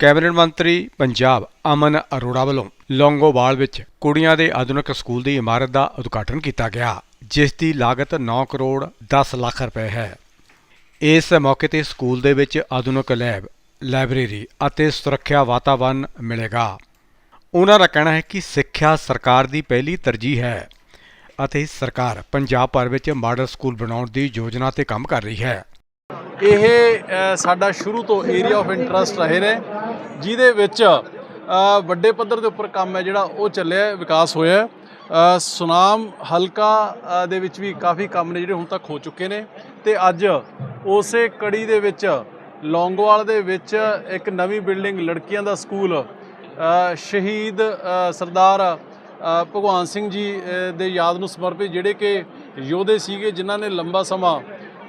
Cabinet ਮੰਤਰੀ ਪੰਜਾਬ ਅਮਨ ਅਰੋੜਾ ਵੱਲੋਂ ਲੌਂਗੋਵਾਲ ਵਿੱਚ ਕੁੜੀਆਂ ਦੇ ਆਧੁਨਿਕ ਸਕੂਲ ਦੀ ਇਮਾਰਤ ਦਾ ਉਦਘਾਟਨ ਕੀਤਾ ਗਿਆ, ਜਿਸ ਦੀ ਲਾਗਤ 9 ਕਰੋੜ 10 ਲੱਖ ਰੁਪਏ ਹੈ। ਇਸ ਮੌਕੇ ਤੇ ਸਕੂਲ ਦੇ ਵਿੱਚ ਆਧੁਨਿਕ ਲੈਬ, ਲਾਇਬ੍ਰੇਰੀ ਅਤੇ ਸੁਰੱਖਿਆ ਵਾਤਾਵਰਣ ਮਿਲੇਗਾ। ਉਹਨਾਂ ਦਾ ਕਹਿਣਾ ਹੈ ਕਿ ਸਿੱਖਿਆ ਸਰਕਾਰ ਦੀ ਪਹਿਲੀ ਤਰਜੀਹ ਹੈ ਅਤੇ ਸਰਕਾਰ ਪੰਜਾਬ ਭਰ ਵਿੱਚ ਮਾਡਲ ਸਕੂਲ ਬਣਾਉਣ ਦੀ ਯੋਜਨਾ ਤੇ ਕੰਮ ਕਰ ਰਹੀ ਹੈ। ਇਹ ਸਾਡਾ ਸ਼ੁਰੂ ਤੋਂ ਏਰੀਆ ਆਫ ਇੰਟਰਸਟ ਰਹੇ ਨੇ। ਜਿਹਦੇ ਵਿੱਚ ਵੱਡੇ ਪੱਧਰ ਦੇ ਉੱਪਰ ਕੰਮ ਹੈ ਜਿਹੜਾ ਉਹ ਚੱਲਿਆ, ਵਿਕਾਸ ਹੋਇਆ ਸੁਨਾਮ ਹਲਕਾ ਦੇ ਵਿੱਚ ਵੀ ਕਾਫੀ ਕੰਮ ਨੇ ਜਿਹੜੇ ਹੁਣ ਤੱਕ ਹੋ ਚੁੱਕੇ ਨੇ। ਤੇ ਅੱਜ ਉਸੇ ਕੜੀ ਦੇ ਵਿੱਚ, ਲੌਂਗੋਵਾਲ ਦੇ ਵਿੱਚ ਇੱਕ ਨਵੀਂ ਬਿਲਡਿੰਗ, ਲੜਕੀਆਂ ਦਾ ਸਕੂਲ ਸ਼ਹੀਦ ਸਰਦਾਰ ਭਗਵਾਨ ਸਿੰਘ ਜੀ ਦੇ ਯਾਦ ਨੂੰ ਸਮਰਪਿਤ ਜਿਹੜੇ ਕਿ ਯੋਧੇ ਸੀਗੇ, ਜਿਨ੍ਹਾਂ ਨੇ ਲੰਬਾ ਸਮਾਂ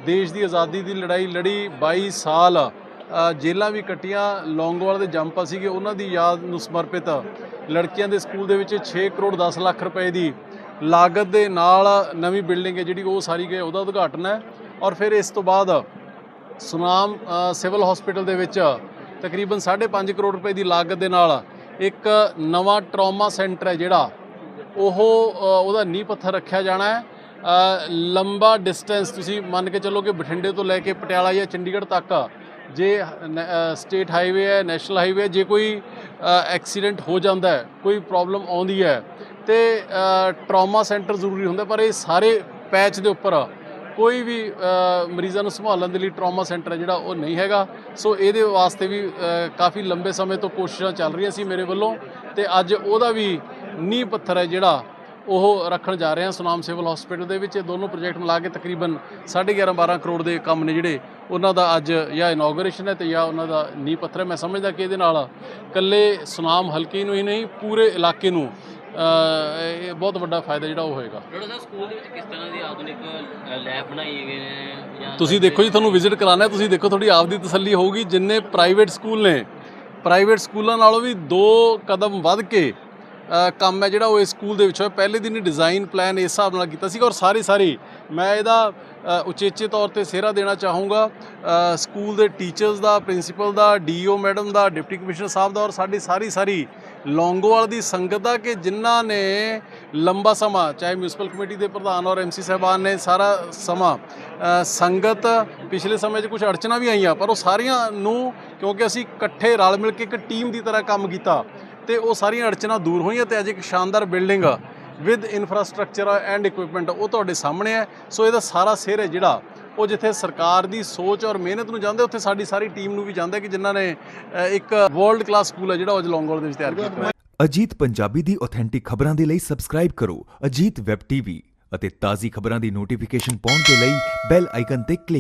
ਦੇਸ਼ ਦੀ ਆਜ਼ਾਦੀ ਦੀ ਲੜਾਈ ਲੜੀ 22 ਸਾਲ ਅ, ਜੇਲ੍ਹਾਂ ਵੀ ਕੱਟੀਆਂ ਲੌਂਗੋਵਾਲ ਦੇ ਜੰਪਾ ਸੀਗੇ ਉਹਨਾਂ ਦੀ ਯਾਦ ਨੂੰ ਸਮਰਪਿਤ ਲੜਕੀਆਂ ਦੇ ਸਕੂਲ ਦੇ ਵਿੱਚ 6 ਕਰੋੜ 10 ਲੱਖ ਰੁਪਏ ਦੀ ਲਾਗਤ ਦੇ ਨਾਲ ਨਵੀਂ ਬਿਲਡਿੰਗ ਹੈ ਜਿਹੜੀ ਉਹ ਸਾਰੀ ਗਏ ਉਹਦਾ ਉਦਘਾਟਨ ਹੈ। ਔਰ ਫਿਰ ਇਸ ਤੋਂ ਬਾਅਦ ਸੁਨਾਮ ਸਿਵਲ ਹਸਪੀਟਲ ਦੇ ਵਿੱਚ ਤਕਰੀਬਨ 5.5 ਕਰੋੜ ਰੁਪਏ ਦੀ ਲਾਗਤ ਦੇ ਨਾਲ ਇੱਕ ਨਵਾਂ ਟਰਾਮਾ ਸੈਂਟਰ ਹੈ ਜਿਹੜਾ ਉਹ ਉਹਦਾ ਨੀਂਹ ਪੱਥਰ ਰੱਖਿਆ ਜਾਣਾ ਹੈ। ਲੰਬਾ ਡਿਸਟੈਂਸ ਤੁਸੀਂ ਮੰਨ ਕੇ ਚੱਲੋ ਕਿ ਬਠਿੰਡੇ ਤੋਂ ਲੈ ਕੇ ਪਟਿਆਲਾ ਜਾਂ ਚੰਡੀਗੜ੍ਹ ਤੱਕ ਜੇ ਸਟੇਟ ਹਾਈਵੇ ਹੈ ਨੈਸ਼ਨਲ ਹਾਈਵੇ ਹੈ, ਜੇ ਕੋਈ ਐਕਸੀਡੈਂਟ ਹੋ ਜਾਂਦਾ ਹੈ, ਕੋਈ ਪ੍ਰੋਬਲਮ ਆਉਂਦੀ ਹੈ, ਤੇ ਟਰਾਮਾ ਸੈਂਟਰ ਜ਼ਰੂਰੀ ਹੁੰਦਾ, ਪਰ ਇਹ ਸਾਰੇ ਪੈਚ ਦੇ ਉੱਪਰ ਕੋਈ ਵੀ ਮਰੀਜ਼ਾਂ ਨੂੰ ਸੰਭਾਲਣ ਦੇ ਲਈ ਟਰਾਮਾ ਸੈਂਟਰ ਹੈ ਜਿਹੜਾ, ਉਹ ਨਹੀਂ ਹੈਗਾ। ਸੋ ਇਹਦੇ ਵਾਸਤੇ ਵੀ ਕਾਫੀ ਲੰਬੇ ਸਮੇਂ ਤੋਂ ਕੋਸ਼ਿਸ਼ਾਂ ਚੱਲ ਰਹੀਆਂ ਸੀ ਮੇਰੇ ਵੱਲੋਂ, ਤੇ ਅੱਜ ਉਹਦਾ ਵੀ ਨੀਂਹ ਪੱਥਰ ਹੈ ਜਿਹੜਾ ਉਹ ਰੱਖਣ ਜਾ ਰਹੇ ਹਾਂ ਸੁਨਾਮ ਸਿਵਲ ਹਸਪੀਟਲ ਦੇ ਵਿੱਚ। ਇਹ ਦੋਨੋਂ ਪ੍ਰੋਜੈਕਟ ਮਿਲਾ ਕੇ ਤਕਰੀਬਨ 11.5 12 ਕਰੋੜ ਦੇ ਕੰਮ ਨੇ ਜਿਹੜੇ ਉਹਨਾਂ ਦਾ ਅੱਜ ਜਾਂ ਇਨੋਗ੍ਰੇਸ਼ਨ ਹੈ ਤੇ ਜਾਂ ਉਹਨਾਂ ਦਾ ਨੀਂਹ ਪੱਥਰ ਹੈ। ਮੈਂ ਸਮਝਦਾ ਕਿ ਇਹਦੇ ਨਾਲ ਇਕੱਲੇ ਸੁਨਾਮ ਹਲਕੇ ਨੂੰ ਹੀ ਨਹੀਂ ਪੂਰੇ ਇਲਾਕੇ ਨੂੰ ਇਹ ਬਹੁਤ ਵੱਡਾ ਫਾਇਦਾ ਜਿਹੜਾ ਉਹ ਹੋਏਗਾ। ਸਕੂਲ ਦੇ ਵਿੱਚ ਕਿਸ ਤਰ੍ਹਾਂ ਦੀ ਆਧੁਨਿਕ ਲੈਬ ਬਣਾਈ ਗਏ ਨੇ ਜਾਂ ਤੁਸੀਂ ਦੇਖੋ ਜੀ ਤੁਹਾਨੂੰ ਵਿਜ਼ਿਟ ਕਰਾਣਾ ਤੁਸੀਂ ਦੇਖੋ ਤੁਹਾਡੀ ਆਪਦੀ ਤਸੱਲੀ ਹੋਊਗੀ। ਜਿੰਨੇ ਪ੍ਰਾਈਵੇਟ ਸਕੂਲ ਨੇ ਪ੍ਰਾਈਵੇਟ ਸਕੂਲਾਂ ਨਾਲੋਂ ਵੀ ਦੋ ਕਦਮ ਵੱਧ ਕੇ ਕੰਮ ਹੈ ਜਿਹੜਾ ਉਹ ਇਸ ਸਕੂਲ ਦੇ ਵਿੱਚ ਹੋਇਆ ਪਹਿਲੇ ਦਿਨ ਹੀ ਡਿਜ਼ਾਈਨ ਪਲਾਨ ਇਸ ਹਿਸਾਬ ਨਾਲ ਕੀਤਾ ਸੀਗਾ ਔਰ ਸਾਰੀ ਸਾਰੀ ਮੈਂ ਇਹਦਾ ਉਚੇਚੇ ਤੌਰ ਤੇ ਸਿਹਰਾ ਦੇਣਾ ਚਾਹੂੰਗਾ। ਸਕੂਲ ਦੇ ਟੀਚਰਸ ਦਾ ਪ੍ਰਿੰਸੀਪਲ ਦਾ ਡੀਓ ਮੈਡਮ ਦਾ ਡਿਪਟੀ ਕਮਿਸ਼ਨਰ ਸਾਹਿਬ ਦਾ ਔਰ ਸਾਡੀ ਸਾਰੀ ਸਾਰੀ ਲੌਂਗੋਵਾਲ ਦੀ ਸੰਗਤ ਦਾ ਕਿ ਜਿਨ੍ਹਾਂ ਨੇ ਲੰਬਾ ਸਮਾਂ, ਚਾਹੇ ਮਿਊਨਿਸਪਲ ਕਮੇਟੀ ਦੇ ਪ੍ਰਧਾਨ ਔਰ ਐਮਸੀ ਸਾਹਿਬਾਨ ਨੇ ਸਾਰਾ ਸਮਾਂ ਸੰਗਤ ਪਿਛਲੇ ਸਮੇਂ 'ਚ ਕੁਝ ਅੜਚਨਾ ਵੀ ਆਈਆਂ, ਪਰ ਉਹ ਸਾਰੀਆਂ ਨੂੰ ਕਿਉਂਕਿ ਅਸੀਂ ਇਕੱਠੇ ਰਲ ਮਿਲ ਕੇ ਇੱਕ ਟੀਮ ਦੀ ਤਰ੍ਹਾਂ ਕੰਮ ਕੀਤਾ। ਤੇ ਉਹ ਸਾਰੀਆਂ ਅੜਚਨਾ ਦੂਰ ਹੋਈਆਂ ਤੇ ਅੱਜ ਇੱਕ ਸ਼ਾਨਦਾਰ building with infrastructure and equipment ਉਹ ਤੁਹਾਡੇ ਸਾਹਮਣੇ ਹੈ। ਸੋ ਇਹਦਾ ਸਾਰਾ ਸਿਰ ਹੈ ਜਿਹੜਾ ਉਹ ਜਿੱਥੇ ਸਰਕਾਰ ਦੀ ਸੋਚ ਔਰ ਮਿਹਨਤ ਨੂੰ ਜਾਂਦੇ, ਉੱਥੇ ਸਾਡੀ ਸਾਰੀ ਟੀਮ ਨੂੰ ਵੀ ਜਾਂਦਾ ਕਿ ਜਿਨ੍ਹਾਂ ਨੇ ਇੱਕ ਵਰਲਡ ਕਲਾਸ ਸਕੂਲ ਹੈ ਜਿਹੜਾ ਉਹ ਅੱਜ ਦੇ ਵਿੱਚ ਤਿਆਰ ਕੀਤਾ ਅਜੀਤ ਪੰਜਾਬੀ ਦੀ ਆਥੈਂਟਿਕ ਖਬਰਾਂ ਦੇ ਲਈ ਸਬਸਕ੍ਰਾਈਬ ਕਰੋ ਅਜੀਤ ਵੈਬ ਟੀਵੀ ਅਤੇ ਤਾਜ਼ੀ ਖਬਰਾਂ ਦੀ ਨੋਟੀਫਿਕੇਸ਼ਨ ਪਾਉਣ ਦੇ ਲਈ ਬੈਲ ਆਈਕਨ ਤੇ ਕਲਿੱਕ